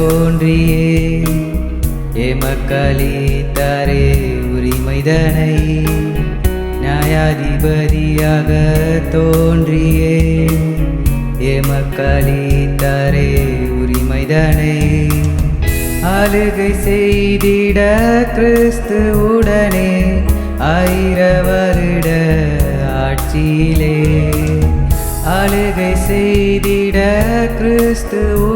தோன்றியே. எமக்களி தாரே உரிமைதனை. நியாயாதிபதியாக தோன்றியே. எமக்களி தாரே உரிமைதனை. ஆளுகை செய்திட கிறிஸ்து உடனே. ஆயிர வருட ஆட்சியிலே. ஆளுகை செய்திட கிறிஸ்து